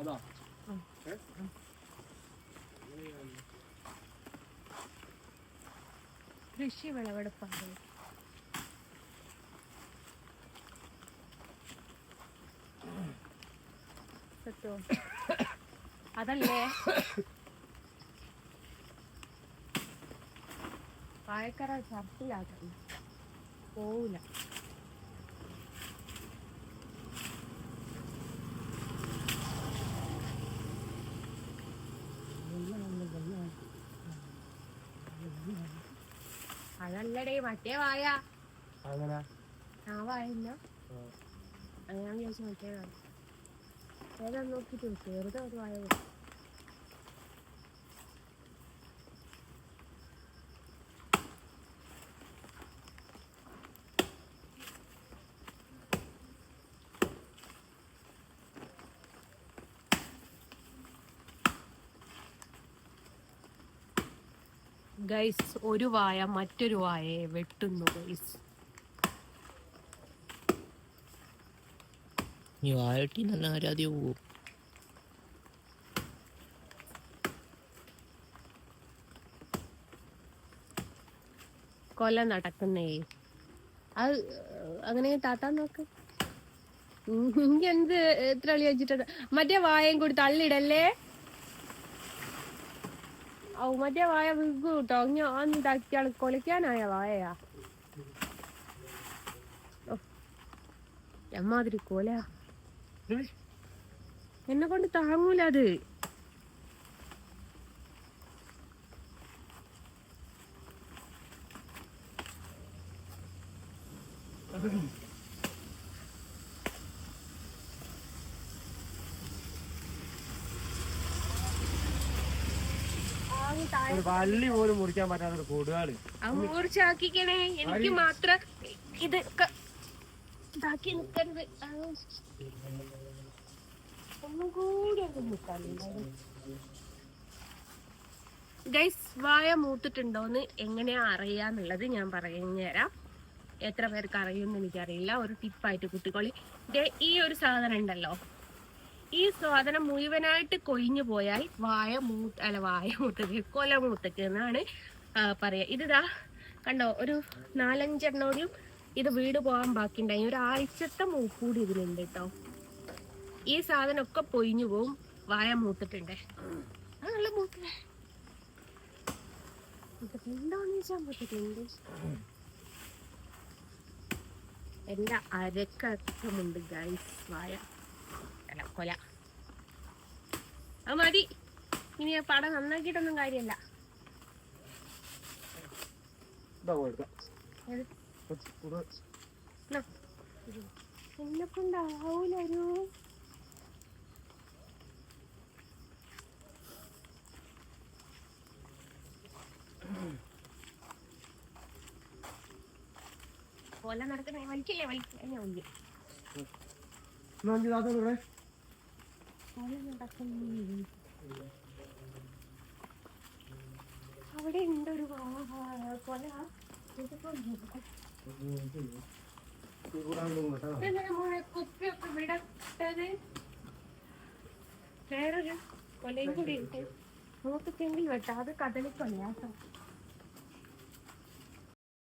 അതാ കൃഷി വിളവെടുപ്പാണ്. സത്യം. അതല്ലേ? പായക്കര ഛർദിലാക്കണം പോവില്ല അതല്ലടേ മറ്റേ വായ. ആ വായ അങ്ങനെ ചോദിച്ചു മറ്റേ വായ. ഏതാ നോക്കിട്ട് വെറുതെ ഒരു വായ ഗൈസ് ഒരു വായ മറ്റൊരു വായയെ വെട്ടുന്നു ഗൈസ് നീ വായട്ടി നല്ല ആരാധ്യ പോവും കൊല നടക്കുന്നേ അത് അങ്ങനെ താത്താൻ നോക്ക് എന്ത് എത്ര കളി വെച്ചിട്ടുണ്ട് മറ്റേ വായം കൂടി തള്ളിടല്ലേ ഔ മറ്റേ വായ വിഗ് കേട്ടോ ഞാൻ ഇതാക്കിയാണ് കൊളിക്കാനായ വായയാ. എമ്മാതിരി കോല. എന്നെ കൊണ്ട് താങ്ങൂല അത് ഒരു വള്ളി പോലും മുറിക്കാൻ പറ്റാത്ത ഒരു കൊടുകാൾ മുറിച്ചാക്കിക്കണേ. എനിക്ക് മാത്രം ഇത് ഇതാക്കി നിക്കരുത്. ആ. ഒന്നും കൂടി ഗൈസ് വായ മൂത്തിട്ടുണ്ടോന്ന് എങ്ങനെയാ അറിയാന്നുള്ളത് ഞാൻ പറഞ്ഞു തരാം. എത്ര പേർക്ക് അറിയുമെന്ന് എനിക്കറിയില്ല. ഒരു ടിപ്പായിട്ട് കുട്ടികളി ഈ ഒരു സാധനം ഉണ്ടല്ലോ. ഈ സാധനം മുഴുവനായിട്ട് കൊഴിഞ്ഞു പോയാൽ വായ മൂ അല്ല വായ മൂത്തക്ക് കൊല മൂത്തക്ക് എന്നാണ് പറയുക ഇതിതാ ഇതാ കണ്ടോ ഒരു നാലഞ്ചെണ്ണോടും ഇത് വീട് പോകാൻ ബാക്കിണ്ടായി ഒരാഴ്ചത്തെ മൂക്കൂടി ഇതിലുണ്ട് കേട്ടോ ഈ സാധനം ഒക്കെ പൊയിഞ്ഞു പോവും വായ മൂത്തിട്ടുണ്ട്. അത് നല്ല മൂത്ത എന്താന്ന് വെച്ചാൽ പറ്റിട്ടുണ്ട് എന്റെ അരക്കറ്റമുണ്ട് ഗൈസ് വായ. അല്ല കൊല. അത് മതി. ഇനി ആ പടം നന്നാക്കിയിട്ടൊന്നും കാര്യമല്ല. എന്നെ കൊണ്ടാവൂല ഒരു. കൊല നടക്കണേ വലിക്കില്ലേ വലിക്കില്ലേ ഞാൻ വലിക്കും ഇവിടെ അവിടെ ഉണ്ടൊരു കൊ- കൊല. കുപ്പിയൊക്കെ വിടട്ടത്? വേറൊരു കൊലയും കൂടി ഉണ്ട്. നോക്കത്തെങ്കിൽ വെട്ടാം അത് കദളിക്കൊലയാട്ടോ